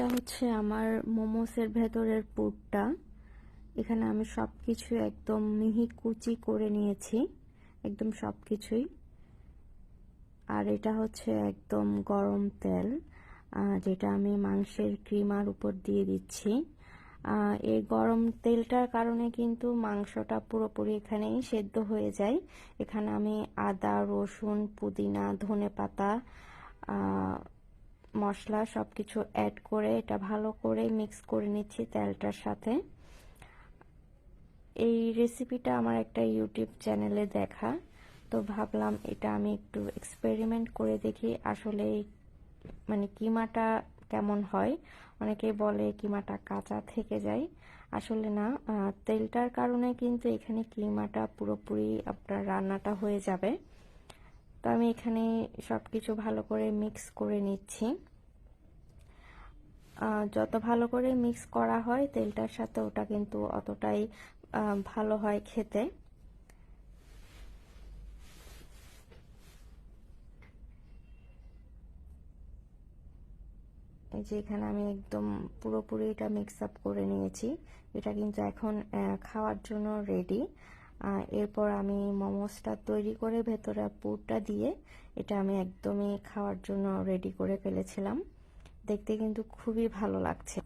এটা হচ্ছে আমার মোমোসের ভেতরের পুরটা। এখানে আমি সব কিছু একদম মিহি কুচি করে নিয়েছি, একদম সব কিছুই আর এটা হচ্ছে একদম গরম তেল যেটা আমি মাংসের ক্রিমার উপর দিয়ে দিচ্ছি। এই গরম তেলটার কারণে কিন্তু মাংসটা পুরোপুরি এখানেই সেদ্ধ হয়ে যায়। এখানে আমি আদা, রসুন, পুদিনা ধনে পাতা মশলা সব কিছু অ্যাড করে এটা ভালো করে মিক্স করে নিচ্ছি তেলটার সাথে। এই রেসিপিটা আমার একটা ইউটিউব চ্যানেলে দেখা, তো ভাবলাম এটা আমি একটু এক্সপেরিমেন্ট করে দেখি আসলে মানে কিমাটা কেমন হয়। অনেকে বলে কিমাটা কাঁচা থেকে যায়। আসলে না তেলটার কারণে কিন্তু এখানে কিমাটা পুরোপুরি আপনার রান্নাটা হয়ে যাবে। তো আমি এখানে সব কিছু ভালো করে মিক্স করে নিচ্ছি। যত ভালো করে মিক্স করা হয়, তেলটার সাথে ওটা কিন্তু অতটাই ভালো হয় খেতে। এই যে এখানে আমি একদম পুরোপুরি এটা মিক্স আপ করে নিয়েছি। এটা কিন্তু এখন খাওয়ার জন্য রেডি এরপর আমি মোমোসটা তৈরি করে ভেতরে পুরটা দিয়ে এটা আমি একদমই খাওয়ার জন্য রেডি করে ফেলেছিলাম। দেখতে কিন্তু খুবই ভালো লাগছে।